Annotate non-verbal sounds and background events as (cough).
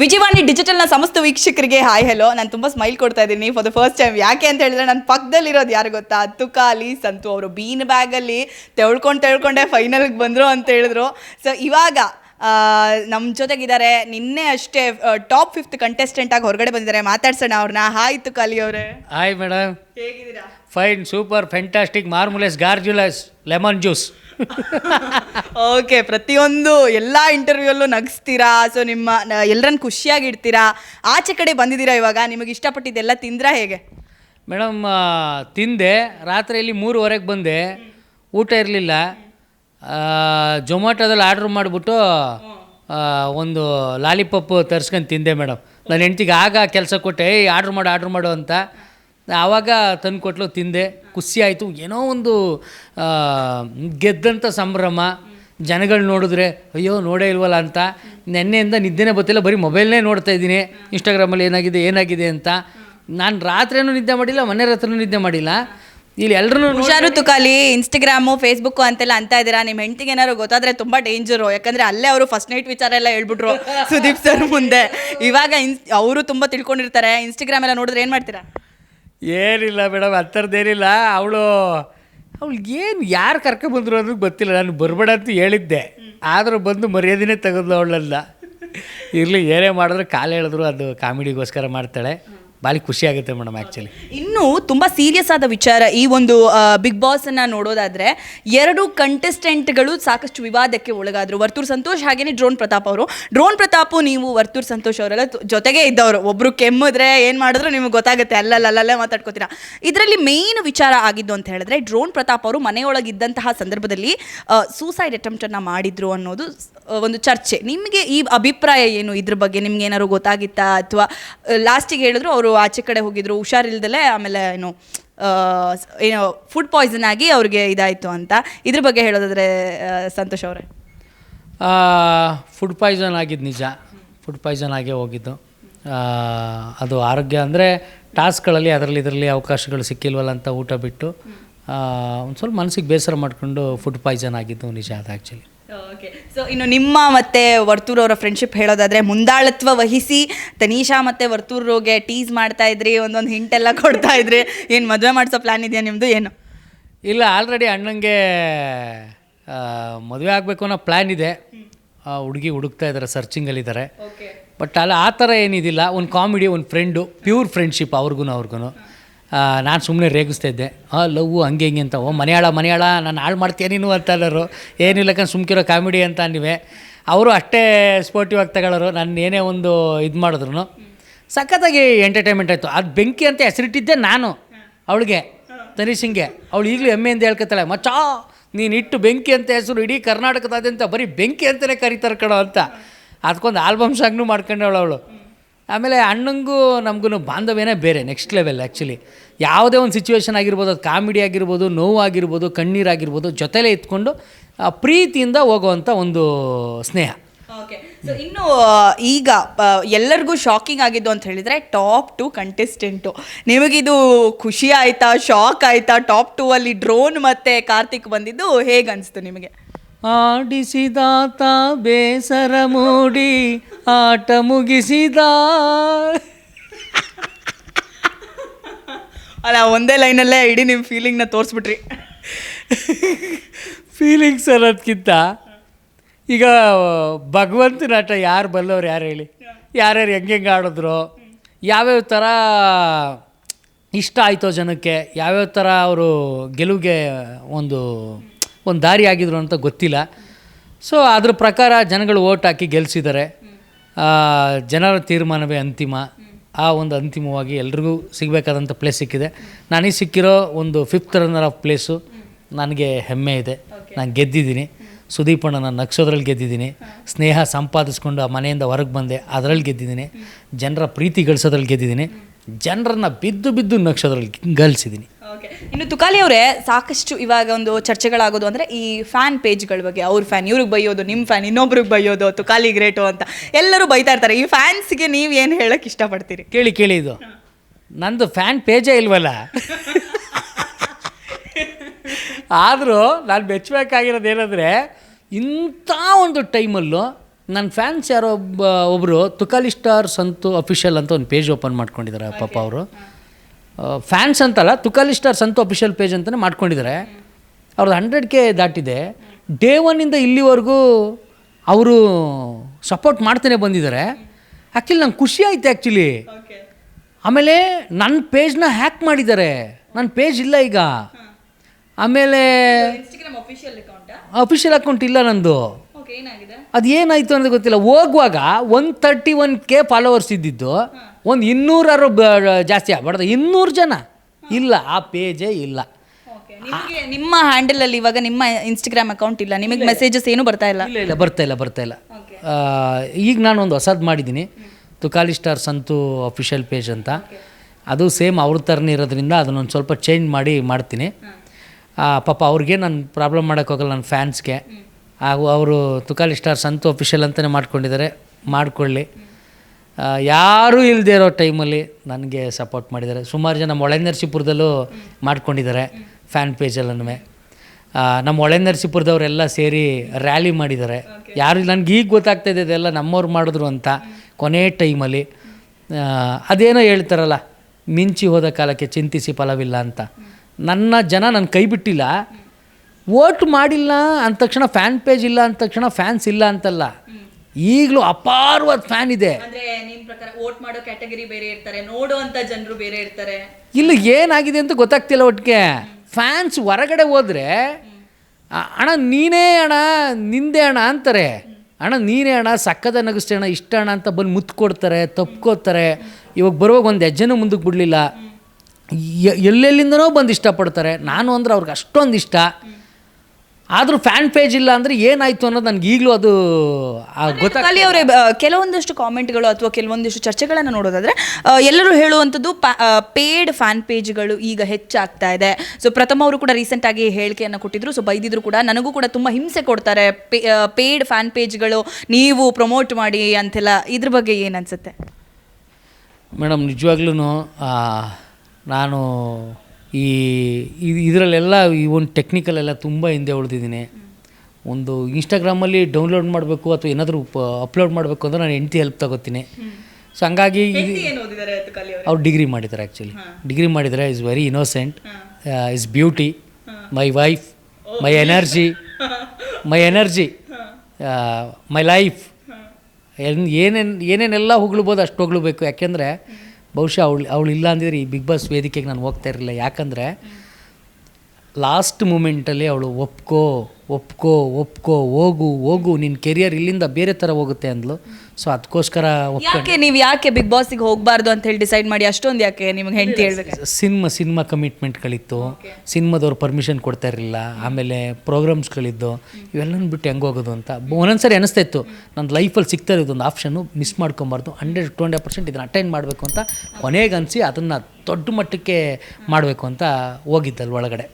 ವಿಜಯವಾಣಿ ಡಿಜಿಟಲ್ನ ಸಮಸ್ತ ವೀಕ್ಷಕರಿಗೆ hi hello ನಾನು ತುಂಬ ಸ್ಮೈಲ್ ಕೊಡ್ತಾ ಇದ್ದೀನಿ ಫಾರ್ ದ ಫಸ್ಟ್ ಟೈಮ್ ಯಾಕೆ ಅಂತ ಹೇಳಿದ್ರೆ ನನ್ನ ಪಕ್ಕದಲ್ಲಿರೋದು ಯಾರು ಗೊತ್ತಾ? ತುಕಾಲಿ ಸಂತು ಅವರು ಬೀನ್ ಬ್ಯಾಗಲ್ಲಿ ತೆಳ್ಕೊಂಡು ತೆಳ್ಕೊಂಡೆ ಫೈನಲ್ಗೆ ಬಂದರು ಅಂತ ಹೇಳಿದ್ರು. ಸೊ ಇವಾಗ ನಮ್ಮ ಜೊತೆಗಿದ್ದಾರೆ. ನಿನ್ನೆ ಅಷ್ಟೇ ಟಾಪ್ ಫಿಫ್ತ್ ಕಂಟೆಸ್ಟೆಂಟ್ ಆಗಿ ಹೊರಗಡೆ ಬಂದಿದ್ದಾರೆ. ಮಾತಾಡ್ಸೋಣ ಅವ್ರನ್ನ ಹಾಯ್ ಕಾಲಿ ಅವರೇ. ಹಾಯ್ ಮೇಡಮ್ ಹೇಗಿದ್ದೀರಾ? Fine super fantastic marvellous gorgeous lemon juice okay ಪ್ರತಿಯೊಂದು ಎಲ್ಲ ಇಂಟರ್ವ್ಯೂಲ್ಲೂ ನಗಿಸ್ತೀರಾ? ಸೊ ನಿಮ್ಮ ಎಲ್ಲರನ್ನ ಖುಷಿಯಾಗಿ ಇಡ್ತೀರಾ ಆಚೆ ಕಡೆ ಬಂದಿದ್ದೀರಾ ಇವಾಗ? ನಿಮಗೆ ಇಷ್ಟಪಟ್ಟಿದ್ದೆಲ್ಲ ತಿಂದ್ರಾ ಹೇಗೆ? ಮೇಡಮ್ ತಿಂದೆ. ರಾತ್ರಿಯಲ್ಲಿ ಮೂರುವರೆಗೆ ಬಂದೆ. ಊಟ ಇರಲಿಲ್ಲ. ಜೊಮ್ಯಾಟೋದಲ್ಲಿ ಆರ್ಡ್ರ್ ಮಾಡಿಬಿಟ್ಟು ಒಂದು ಲಾಲಿಪಾಪ್ ತರ್ಸ್ಕೊಂಡು ತಿಂದೆ ಮೇಡಮ್. ನನ್ನ ಹೆಂಡ್ತಿಗೆ ಆಗ ಕೆಲಸ ಕೊಟ್ಟೆ, ಏಯ್, ಆರ್ಡ್ರ್ ಮಾಡು ಆರ್ಡ್ರ್ ಮಾಡು ಅಂತ. ಆವಾಗ ತಂದು ಕೊಟ್ಲು ತಿಂದೆ. ಖುಷಿ ಆಯಿತು. ಏನೋ ಒಂದು ಗೆದ್ದಂಥ ಸಂಭ್ರಮ. ಜನಗಳು ನೋಡಿದ್ರೆ, ಅಯ್ಯೋ, ನೋಡೇ ಇಲ್ವಲ್ಲ ಅಂತ. ನೆನ್ನೆಯಿಂದ ನಿದ್ದೆನೇ ಗೊತ್ತಿಲ್ಲ ಬರೀ ಮೊಬೈಲ್ನೇ ನೋಡ್ತಾ ಇದ್ದೀನಿ. ಇನ್ಸ್ಟಾಗ್ರಾಮಲ್ಲಿ ಏನಾಗಿದೆ ಏನಾಗಿದೆ ಅಂತ. ನಾನು ರಾತ್ರಿಯೂ ನಿದ್ದೆ ಮಾಡಿಲ್ಲ, ಮನೆ ರಾತ್ರಿಯೂ ನಿದ್ದೆ ಮಾಡಿಲ್ಲ. ಇಲ್ಲಿ ಎಲ್ಲರೂ ಹುಷಾರು ತುಕಾಲಿ ಇನ್ಸ್ಟಾಗ್ರಾಮು ಫೇಸ್ಬುಕ್ ಅಂತೆಲ್ಲ ಅಂತ ಇದ್ದೀರಾ? ನಿಮ್ಮ ಹೆಂಡತಿಗೆ ಏನಾದ್ರು ಗೊತ್ತಾದ್ರೆ ತುಂಬಾ ಡೇಂಜರು ಯಾಕಂದ್ರೆ ಅಲ್ಲೇ ಅವರು ಫಸ್ಟ್ ನೈಟ್ ವಿಚಾರ ಎಲ್ಲ ಹೇಳ್ಬಿಟ್ರು (laughs) ಸುದೀಪ್ ಸರ್ ಮುಂದೆ. ಇವಾಗ ಇನ್ಸ್ ಅವರು ತುಂಬ ತಿಳ್ಕೊಂಡಿರ್ತಾರೆ. ಇನ್ಸ್ಟಾಗ್ರಾಮ್ ಎಲ್ಲ ನೋಡಿದ್ರೆ ಏನ್ ಮಾಡ್ತೀರಾ? ಏನಿಲ್ಲ ಮೇಡಮ್ ಅಂಥದ್ದೇನಿಲ್ಲ ಅವಳು ಅವಳಿಗೆ ಏನು ಯಾರು ಕರ್ಕೊಂಬಂದ್ರು ಅನ್ನೋದು ಗೊತ್ತಿಲ್ಲ. ನಾನು ಬರಬೇಡ ಅಂತ ಹೇಳಿದ್ದೆ. ಆದರೂ ಬಂದು ಮರ್ಯಾದೆನೇ ತೆಗೆದ್ಲು ಅವಳಲ್ಲ ಇರಲಿ ಏನೇ ಮಾಡಿದ್ರು ಕಾಲು ಹೇಳಿದ್ರು. ಅದು ಕಾಮಿಡಿಗೋಸ್ಕರ ಮಾಡ್ತಾಳೆ. ಭಾಳ ಖುಷಿ ಆಗುತ್ತೆ ಮೇಡಮ್ ಆ್ಯಕ್ಚುಲಿ ಇನ್ನು ತುಂಬ ಸೀರಿಯಸ್ ಆದ ವಿಚಾರ ಈ ಒಂದು ಬಿಗ್ ಬಾಸನ್ನು ನೋಡೋದಾದರೆ ಎರಡು ಕಂಟೆಸ್ಟೆಂಟ್ಗಳು ಸಾಕಷ್ಟು ವಿವಾದಕ್ಕೆ ಒಳಗಾದರು. ವರ್ತೂರ್ ಸಂತೋಷ್ ಹಾಗೇನೆ ಡ್ರೋನ್ ಪ್ರತಾಪ್ ಅವರು. ಡ್ರೋನ್ ಪ್ರತಾಪು ನೀವು, ವರ್ತೂರ್ ಸಂತೋಷ್ ಅವರೆಲ್ಲ ಜೊತೆಗೆ ಇದ್ದವರು. ಒಬ್ಬರು ಕೆಮ್ಮಿದ್ರೆ ಏನು ಮಾಡಿದ್ರು ನಿಮ್ಗೆ ಗೊತ್ತಾಗುತ್ತೆ. ಅಲ್ಲಲ್ಲಲ್ಲೇ ಮಾತಾಡ್ಕೋತೀರಾ. ಇದರಲ್ಲಿ ಮೇನ್ ವಿಚಾರ ಆಗಿದ್ದು ಅಂತ ಹೇಳಿದ್ರೆ ಡ್ರೋನ್ ಪ್ರತಾಪ್ ಅವರು ಮನೆಯೊಳಗಿದ್ದಂತಹ ಸಂದರ್ಭದಲ್ಲಿ ಸೂಸೈಡ್ ಅಟೆಂಪ್ಟನ್ನು ಮಾಡಿದ್ರು ಅನ್ನೋದು ಒಂದು ಚರ್ಚೆ. ನಿಮಗೆ ಈ ಅಭಿಪ್ರಾಯ ಏನು? ಇದ್ರ ಬಗ್ಗೆ ನಿಮ್ಗೆ ಏನಾದ್ರು ಗೊತ್ತಾಗಿತ್ತಾ? ಅಥವಾ ಲಾಸ್ಟಿಗೆ ಹೇಳಿದ್ರು ಅವರು ಆಚೆ ಕಡೆ ಹೋಗಿದ್ರು, ಹುಷಾರಿಲ್ದಲೆ ಆಮೇಲೆ ಏನು ಏನು ಫುಡ್ ಪಾಯ್ಸನ್ ಆಗಿ ಅವ್ರಿಗೆ ಇದಾಯಿತು ಅಂತ. ಇದ್ರ ಬಗ್ಗೆ ಹೇಳೋದಾದ್ರೆ ಸಂತೋಷ್ ಅವರೇ. ಫುಡ್ ಪಾಯ್ಸನ್ ಆಗಿದ್ದು ನಿಜ. ಫುಡ್ ಪಾಯ್ಸನ್ ಆಗೇ ಹೋಗಿದ್ದು. ಅದು ಆರೋಗ್ಯ ಅಂದರೆ ಟಾಸ್ಕ್ಗಳಲ್ಲಿ ಅದರಲ್ಲಿ ಇದರಲ್ಲಿ ಅವಕಾಶಗಳು ಸಿಕ್ಕಿಲ್ವಲ್ಲ ಅಂತ ಊಟ ಬಿಟ್ಟು ಒಂದು ಸ್ವಲ್ಪ ಮನಸ್ಸಿಗೆ ಬೇಸರ ಮಾಡಿಕೊಂಡು ಫುಡ್ ಪಾಯ್ಸನ್ ಆಗಿದ್ದು ನಿಜ ಅದು ಆ್ಯಕ್ಚುಲಿ ಓಕೆ ಸೊ ಇನ್ನು ನಿಮ್ಮ ಮತ್ತೆ ವರ್ತೂರ್ ಅವರ ಫ್ರೆಂಡ್ಶಿಪ್ ಹೇಳೋದಾದ್ರೆ ಮುಂದಾಳತ್ವ ವಹಿಸಿ ತನೀಶಾ ಮತ್ತೆ ವರ್ತೂರ್ಗೆ ಟೀಸ್ ಮಾಡ್ತಾ ಇದ್ರಿ ಒಂದೊಂದು ಹಿಂಟ್ ಎಲ್ಲ ಕೊಡ್ತಾ ಇದ್ರಿ. ಏನು ಮದುವೆ ಮಾಡಿಸೋ ಪ್ಲಾನ್ ಇದೆಯಾ ನಿಮ್ಮದು ಏನು? ಇಲ್ಲ ಆಲ್ರೆಡಿ ಅಣ್ಣಂಗೆ ಮದುವೆ ಆಗಬೇಕು ಅನ್ನೋ ಪ್ಲ್ಯಾನ್ ಇದೆ. ಹುಡುಗಿ ಹುಡುಕ್ತಾ ಇದ್ದಾರೆ ಸರ್ಚಿಂಗಲ್ಲಿದ್ದಾರೆ ಬಟ್ ಅಲ್ಲ ಆ ಥರ ಏನಿದಿಲ್ಲ. ಒಂದು ಕಾಮಿಡಿ ಒಂದು ಫ್ರೆಂಡು ಪ್ಯೂರ್ ಫ್ರೆಂಡ್ಶಿಪ್ ಅವ್ರಿಗೂ ಅವ್ರಿಗೂ ನಾನು ಸುಮ್ಮನೆ ರೇಗಿಸ್ತಾ ಇದ್ದೆ. ಆ, ಲವ್ ಹಂಗೆ ಹಿಂಗೆ ಅಂತ. ಓ, ಮನೆಯಾಳ ಮನೆಯಾಳ, ನಾನು ಹಾಳು ಮಾಡ್ತೀಯ ನೀನು ಅಂತ ಎಲ್ಲರು. ಏನಿಲ್ಲ ಕಣ್, ಸುಮ್ಕಿರೋ ಕಾಮಿಡಿ ಅಂತ ಅಂದಿವೆ. ಅವರು ಅಷ್ಟೇ ಸ್ಪೋರ್ಟಿವ್ ಆಗಿ ತಗೊಳ್ಳೋರು. ನಾನು ಏನೇ ಒಂದು ಇದು ಮಾಡಿದ್ರು ಸಖತ್ತಾಗಿ ಎಂಟರ್ಟೈನ್ಮೆಂಟ್ ಆಯಿತು. ಅದು ಬೆಂಕಿ ಅಂತ ಹೆಸರಿಟ್ಟಿದ್ದೆ ನಾನು. ಅವಳಿಗೆ ತನಿಷಿಂಗೆ ಅವಳು ಈಗಲೂ ಹೆಮ್ಮೆಯಿಂದ ಹೇಳ್ಕೊತಾಳೆ, ಮಚ್ಚಾ, ನೀನು ಇಟ್ಟು ಬೆಂಕಿ ಅಂತ ಹೆಸರು ಇಡೀ ಕರ್ನಾಟಕದಾದ್ಯಂತ ಬರೀ ಬೆಂಕಿ ಅಂತಲೇ ಕರಿತಾರೆ ಕಣೋ ಅಂತ. ಅದಕ್ಕೊಂದು ಆಲ್ಬಮ್ ಸಾಂಗ್ನು ಮಾಡ್ಕೊಂಡವಳು ಅವಳು. ಆಮೇಲೆ ಅಣ್ಣಂಗೂ ನಮಗೂ ಬಾಂಧವ್ಯನೇ ಬೇರೆ ನೆಕ್ಸ್ಟ್ ಲೆವೆಲ್ ಆ್ಯಕ್ಚುಲಿ ಯಾವುದೇ ಒಂದು ಸಿಚುವೇಶನ್ ಆಗಿರ್ಬೋದು, ಅದು ಕಾಮಿಡಿ ಆಗಿರ್ಬೋದು, ನೋವಾಗಿರ್ಬೋದು, ಕಣ್ಣೀರಾಗಿರ್ಬೋದು, ಜೊತೆಲೇ ಇತ್ಕೊಂಡು ಪ್ರೀತಿಯಿಂದ ಹೋಗುವಂಥ ಒಂದು ಸ್ನೇಹ. ಓಕೆ ಸೊ ಇನ್ನು ಈಗ ಎಲ್ಲರಿಗೂ ಶಾಕಿಂಗ್ ಆಗಿದ್ದು ಅಂತ ಹೇಳಿದರೆ ಟಾಪ್ ಟು ಕಂಟೆಸ್ಟೆಂಟು ನಿಮಗಿದು ಖುಷಿ ಆಯಿತಾ ಶಾಕ್ ಆಯಿತಾ ಟಾಪ್ ಟೂ ಅಲ್ಲಿ ಡ್ರೋನ್ ಮತ್ತು ಕಾರ್ತಿಕ್ ಬಂದಿದ್ದು ಹೇಗೆ ಅನಿಸ್ತು ನಿಮಗೆ? ಆಡಿಸಿದಾತ ಬೇಸರ ಮೂಡಿ ಆಟ ಮುಗಿಸಿದ. ಅಲ್ಲ ಒಂದೇ ಲೈನಲ್ಲೇ ಇಡೀ ನಿಮ್ಮ ಫೀಲಿಂಗ್ನ ತೋರಿಸ್ಬಿಟ್ರಿ. ಫೀಲಿಂಗ್ಸ್ ಅನ್ನೋದಕ್ಕಿಂತ ಈಗ ಭಗವಂತ ನಾಟ ಯಾರು ಬಲ್ಲವ್ರು ಯಾರು ಹೇಳಿ? ಯಾರ್ಯಾರು ಹೆಂಗೆ ಹೆಂಗೆ ಆಡಿದ್ರು? ಯಾವ್ಯಾವ ಥರ ಇಷ್ಟ ಆಯಿತೋ ಜನಕ್ಕೆ? ಯಾವ್ಯಾವ ಥರ ಅವರು ಗೆಲುವಿಗೆ ಒಂದು ಒಂದು ದಾರಿ ಆಗಿದ್ರು ಅಂತ ಗೊತ್ತಿಲ್ಲ. ಸೊ ಅದ್ರ ಪ್ರಕಾರ ಜನಗಳು ಓಟ್ ಹಾಕಿ ಗೆಲ್ಲಿಸಿದ್ದಾರೆ ಜನರ ತೀರ್ಮಾನವೇ ಅಂತಿಮ. ಆ ಒಂದು ಅಂತಿಮವಾಗಿ ಎಲ್ರಿಗೂ ಸಿಗಬೇಕಾದಂಥ ಪ್ಲೇಸ್ ಸಿಕ್ಕಿದೆ. ನನಗೆ ಸಿಕ್ಕಿರೋ ಒಂದು ಫಿಫ್ತ್ ರನ್ನರ್ ಆಫ್ ಪ್ಲೇಸು ನನಗೆ ಹೆಮ್ಮೆ ಇದೆ. ನಾನು ಗೆದ್ದಿದ್ದೀನಿ. ಸುದೀಪಣ್ಣ ನಾನು ನಗ್ಸೋದ್ರಲ್ಲಿ ಗೆದ್ದಿದ್ದೀನಿ. ಸ್ನೇಹ ಸಂಪಾದಿಸ್ಕೊಂಡು ಆ ಮನೆಯಿಂದ ಹೊರಗೆ ಬಂದೆ ಅದರಲ್ಲಿ ಗೆದ್ದಿದ್ದೀನಿ. ಜನರ ಪ್ರೀತಿ ಗಳಿಸೋದ್ರಲ್ಲಿ ಗೆದ್ದಿದ್ದೀನಿ. ಜನರನ್ನ ಬಿದ್ದು ಬಿದ್ದು ನಕ್ಷೋದ್ರಲ್ಲಿ ಗಳಿಸಿದ್ದೀನಿ ಓಕೆ ಇನ್ನು ತುಕಾಲಿ ಅವರೇ ಸಾಕಷ್ಟು ಇವಾಗ ಒಂದು ಚರ್ಚೆಗಳಾಗೋದು ಅಂದ್ರೆ ಈ ಫ್ಯಾನ್ ಪೇಜ್ಗಳ ಬಗ್ಗೆ ಅವ್ರ ಫ್ಯಾನ್ ಇವ್ರಿಗೆ ಬೈಯೋದು ನಿಮ್ಮ ಫ್ಯಾನ್ ಇನ್ನೊಬ್ರಿಗೆ ಬೈಯೋದು ತುಕಾಲಿ ಗ್ರೇಟು ಅಂತ. ಎಲ್ಲರೂ ಬೈತಾ ಇರ್ತಾರೆ. ಈ ಫ್ಯಾನ್ಸ್ಗೆ ನೀವು ಏನು ಹೇಳಕ್ಕೆ ಇಷ್ಟಪಡ್ತೀರಿ? ಕೇಳಿ ಕೇಳಿ ಇದು. ನಂದು ಫ್ಯಾನ್ ಪೇಜೇ ಇಲ್ವಲ್ಲ? ಆದರೂ ನಾನು ಮೆಚ್ಚಬೇಕಾಗಿರೋದು ಏನಂದರೆ ಇಂಥ ಒಂದು ಟೈಮಲ್ಲೂ ನನ್ನ ಫ್ಯಾನ್ಸ್ ಯಾರೋ ಒಬ್ಬ ಒಬ್ಬರು ತುಕಾಲಿ ಸ್ಟಾರ್ ಸಂತು ಅಫಿಷಿಯಲ್ ಅಂತ ಒಂದು ಪೇಜ್ ಓಪನ್ ಮಾಡ್ಕೊಂಡಿದ್ದಾರೆ ಪಾಪ ಅವರು. ಫ್ಯಾನ್ಸ್ ಅಂತಲ್ಲ Tukali star Santu official page ಅಂತಲೇ ಮಾಡ್ಕೊಂಡಿದ್ದಾರೆ ಅವ್ರದ್ದು ಹಂಡ್ರೆಡ್ ಕೆ ದಾಟಿದೆ. ಡೇ ಒನ್ನಿಂದ ಇಲ್ಲಿವರೆಗೂ ಅವರು ಸಪೋರ್ಟ್ ಮಾಡ್ತಾನೆ ಬಂದಿದ್ದಾರೆ. ಆ್ಯಕ್ಚುಲಿ ನಂಗೆ ಖುಷಿ ಆಯ್ತು ಆ್ಯಕ್ಚುಲಿ ಆಮೇಲೆ ನನ್ನ ಪೇಜ್ನ ಹ್ಯಾಕ್ ಮಾಡಿದ್ದಾರೆ. ನನ್ನ ಪೇಜ್ ಇಲ್ಲ ಈಗ. ಆಮೇಲೆ ಅಫಿಷಿಯಲ್ ಅಕೌಂಟ್ ಇಲ್ಲ ನಂದು. ಅದು ಏನಾಯಿತು ಅನ್ನೋದು ಗೊತ್ತಿಲ್ಲ. ಹೋಗುವಾಗ one thirty one K followers ಇದ್ದಿದ್ದು ಒಂದು ಇನ್ನೂರಾರು ಬ ಜಾಸ್ತಿ ಆಗ್ಬಾರ್ದು. ಇನ್ನೂರು ಜನ. ಇಲ್ಲ ಆ ಪೇಜೇ ಇಲ್ಲ. ನಿಮಗೆ ನಿಮ್ಮ ಹ್ಯಾಂಡಲ್ ಅಲ್ಲಿ ಇವಾಗ ನಿಮ್ಮ ಇನ್ಸ್ಟಾಗ್ರಾಮ್ ಅಕೌಂಟ್ ಇಲ್ಲ. ನಿಮಗೆ ಮೆಸೇಜಸ್ ಏನು ಬರ್ತಾ ಇಲ್ಲ? ಇಲ್ಲ ಇಲ್ಲ ಬರ್ತಾ ಇಲ್ಲ ಬರ್ತಾ ಇಲ್ಲ. ಈಗ ನಾನು ಒಂದು ಹೊಸದು ಮಾಡಿದ್ದೀನಿ Tukali star Santhu official page ಅಂತ. ಅದು ಸೇಮ್ ಅವ್ರ ಥರನೇ ಇರೋದ್ರಿಂದ ಅದನ್ನೊಂದು ಸ್ವಲ್ಪ ಚೇಂಜ್ ಮಾಡಿ ಮಾಡ್ತೀನಿ. ಪಾಪ ಅವ್ರಿಗೆ ನಾನು ಪ್ರಾಬ್ಲಮ್ ಮಾಡೋಕ್ಕೋಗಲ್ಲ ನನ್ನ ಫ್ಯಾನ್ಸ್ಗೆ ಹಾಗೂ ಅವರು ತುಕಾಲಿ ಸ್ಟಾರ್ ಸಂತು ಅಫಿಷಿಯಲ್ ಅಂತಲೇ ಮಾಡ್ಕೊಂಡಿದ್ದಾರೆ. ಮಾಡಿಕೊಳ್ಳಿ. ಯಾರೂ ಇಲ್ಲದೆ ಇರೋ ಟೈಮಲ್ಲಿ ನನಗೆ ಸಪೋರ್ಟ್ ಮಾಡಿದ್ದಾರೆ. ಸುಮಾರು ಜನ ನಮ್ಮ ಒಳೆ ನರಸೀಪುರದಲ್ಲೂ ಮಾಡ್ಕೊಂಡಿದ್ದಾರೆ ಫ್ಯಾನ್ ಪೇಜಲ್ಲೂ ನಮ್ಮ ಒಳೆ ನರಸೀಪುರದವರೆಲ್ಲ ಸೇರಿ ರ್ಯಾಲಿ ಮಾಡಿದ್ದಾರೆ. ಯಾರು ನನಗೆ ಈಗ ಗೊತ್ತಾಗ್ತಾ ಇದೆ ಇದೆಲ್ಲ ನಮ್ಮವ್ರು ಮಾಡಿದ್ರು ಅಂತ ಕೊನೆ ಟೈಮಲ್ಲಿ. ಅದೇನೋ ಹೇಳ್ತಾರಲ್ಲ ಮಿಂಚಿ ಹೋದ ಕಾಲಕ್ಕೆ ಚಿಂತಿಸಿ ಫಲವಿಲ್ಲ ಅಂತ. ನನ್ನ ಜನ ನನ್ನ ಕೈ ಬಿಟ್ಟಿಲ್ಲ. ವೋಟ್ ಮಾಡಿಲ್ಲ ಅಂದ ತಕ್ಷಣ ಫ್ಯಾನ್ ಪೇಜ್ ಇಲ್ಲ ಅಂದ ತಕ್ಷಣ ಫ್ಯಾನ್ಸ್ ಇಲ್ಲ ಅಂತಲ್ಲ. ಈಗಲೂ ಅಪಾರವಾದ ಫ್ಯಾನ್ ಇದೆ. ವೋಟ್ ಮಾಡೋ ಕ್ಯಾಟಗರಿ ಬೇರೆ ಇರ್ತಾರೆ ನೋಡುವಂತ ಜನರು ಬೇರೆ ಇರ್ತಾರೆ. ಇಲ್ಲಿ ಏನಾಗಿದೆ ಅಂತ ಗೊತ್ತಾಗ್ತಿಲ್ಲ ಒಟ್ಟಿಗೆ ಫ್ಯಾನ್ಸ್ ಹೊರಗಡೆ ಹೋದ್ರೆ ಅಣ್ಣ ನೀನೇ ಅಣ್ಣ ನಿಂದೆ ಅಣ್ಣ ಅಂತಾರೆ. ಅಣ್ಣ ನೀನೇ ಅಣ್ಣ ಸಕ್ಕದ ನಗಿಸ್ತೆ ಅಣ್ಣ ಇಷ್ಟ ಅಣ್ಣ ಅಂತ ಬಂದು ಮುತ್ತು ಕೊಡ್ತಾರೆ ತಪ್ಕೋತಾರೆ ಇವಾಗ ಬರುವಾಗ ಒಂದು ಹೆಜ್ಜೆನೂ ಮುಂದಕ್ಕೆ ಬಿಡಲಿಲ್ಲ. ಎಲ್ಲೆಲ್ಲಿಂದನೋ ಬಂದು ಇಷ್ಟಪಡ್ತಾರೆ. ನಾನು ಅಂದ್ರೆ ಅವ್ರಿಗೆ ಅಷ್ಟೊಂದು ಇಷ್ಟ. ಆದರೂ ಫ್ಯಾನ್ ಪೇಜ್ ಇಲ್ಲ ಅಂದರೆ ಏನಾಯಿತು ಅನ್ನೋದು ನನಗೆ ಈಗಲೂ ಅದು ಗೊತ್ತಾಗಲಿ ಅವರೇ ಕೆಲವೊಂದಿಷ್ಟು ಕಾಮೆಂಟ್ಗಳು ಅಥವಾ ಕೆಲವೊಂದಿಷ್ಟು ಚರ್ಚೆಗಳನ್ನು ನೋಡೋದಾದರೆ ಎಲ್ಲರೂ ಹೇಳುವಂಥದ್ದು ಪೇಡ್ ಫ್ಯಾನ್ ಪೇಜ್ಗಳು ಈಗ ಹೆಚ್ಚಾಗ್ತಾ ಇದೆ. ಸೊ ಪ್ರಥಮ ಅವರು ಕೂಡ ರೀಸೆಂಟಾಗಿ ಹೇಳಿಕೆಯನ್ನು ಕೊಟ್ಟಿದ್ರು. ಸೊ ಬೈದಿದ್ರು ಕೂಡ ನನಗೂ ಕೂಡ ತುಂಬ ಹಿಂಸೆ ಕೊಡ್ತಾರೆ. ಪೇಡ್ ಫ್ಯಾನ್ ಪೇಜ್ಗಳು ನೀವು ಪ್ರಮೋಟ್ ಮಾಡಿ ಅಂತೆಲ್ಲ. ಇದ್ರ ಬಗ್ಗೆ ಏನು ಅನ್ಸುತ್ತೆ? ಮೇಡಮ್ ನಿಜವಾಗ್ಲೂ ನಾನು ಈ ಇದ್- ಇದರಲ್ಲೆಲ್ಲ ಈ ಒಂದು ಟೆಕ್ನಿಕಲೆಲ್ಲ ತುಂಬ ಹಿಂದೆ ಉಳಿದಿದ್ದೀನಿ. ಒಂದು ಇನ್ಸ್ಟಾಗ್ರಾಮಲ್ಲಿ ಡೌನ್ಲೋಡ್ ಮಾಡಬೇಕು ಅಥವಾ ಏನಾದರೂ ಅಪ್ಲೋಡ್ ಮಾಡಬೇಕು ಅಂದ್ರೆ ನಾನು ಹೆಂಡ್ತಿ ಹೆಲ್ಪ್ ತಗೋತೀನಿ. ಸೊ ಹಂಗಾಗಿ ಅವ್ರು? ಡಿಗ್ರಿ ಮಾಡಿದ್ದಾರೆ ಆ್ಯಕ್ಚುಲಿ ಡಿಗ್ರಿ ಮಾಡಿದರೆ is very innocent is beauty my wife my energy my energy my life ಏನೇನು ಏನೇನೆಲ್ಲ ಹೊಗಳ್ಬೋದು ಅಷ್ಟು ಹೊಗಳಬೇಕು ಯಾಕೆಂದರೆ ಬಹುಶಃ ಅವಳು ಅವಳು ಇಲ್ಲ ಅಂದಿದ್ರೆ ಈ ಬಿಗ್ ಬಾಸ್ ವೇದಿಕೆಗೆ ನಾನು ಹೋಗ್ತಾ ಇರಲಿಲ್ಲ. ಯಾಕಂದರೆ ಲಾಸ್ಟ್ ಮೂಮೆಂಟಲ್ಲಿ ಅವಳು ಒಪ್ಕೋ ಒಪ್ಕೋ ಒಪ್ಕೋ ಹೋಗು ಹೋಗು ನಿನ್ನ ಕೆರಿಯರ್ ಇಲ್ಲಿಂದ ಬೇರೆ ಥರ ಹೋಗುತ್ತೆ ಅಂದ್ಲು. ಸೊ ಅದಕ್ಕೋಸ್ಕರ ಯಾಕೆ ನೀವು ಯಾಕೆ ಬಿಗ್ ಬಾಸಿಗೆ ಹೋಗಬಾರ್ದು ಅಂತ ಹೇಳಿ ಡಿಸೈಡ್ ಮಾಡಿ ಅಷ್ಟೊಂದು ಯಾಕೆ ನಿಮಗೆ ಹೆಂಡತಿ ಹೇಳ್ಬೇಕು? ಸಿನಿಮಾ ಸಿನಿಮಾ ಕಮಿಟ್ಮೆಂಟ್ಗಳಿತ್ತು ಸಿನಿಮಾದವ್ರು ಪರ್ಮಿಷನ್ ಕೊಡ್ತಾ ಇರಲಿಲ್ಲ. ಆಮೇಲೆ ಪ್ರೋಗ್ರಾಮ್ಸ್ಗಳಿದ್ದು ಇವೆಲ್ಲನೂ ಬಿಟ್ಟು ಹೆಂಗೆ ಹೋಗೋದು ಅಂತ. ಒಂದೊಂದ್ಸರಿ ಅನಿಸ್ತಾ ಇತ್ತು. ನನ್ನ ಲೈಫಲ್ಲಿ ಸಿಗ್ತಾ ಇರೋದು ಒಂದು ಆಪ್ಷನ್ನು ಮಿಸ್ ಮಾಡ್ಕೊಬಾರ್ದು. ಹಂಡ್ರೆಡ್ ಟು ಹಂಡ್ರೆಡ್ ಪರ್ಸೆಂಟ್ ಇದನ್ನು ಅಟೆಂಡ್ ಮಾಡಬೇಕು ಅಂತ. ಕೊನೆಗೆ ಅನಿಸಿ ಅದನ್ನು ದೊಡ್ಡ ಮಟ್ಟಕ್ಕೆ ಮಾಡಬೇಕು ಅಂತ ಹೋಗಿದ್ದಲ್ಲಿ ಒಳಗಡೆ.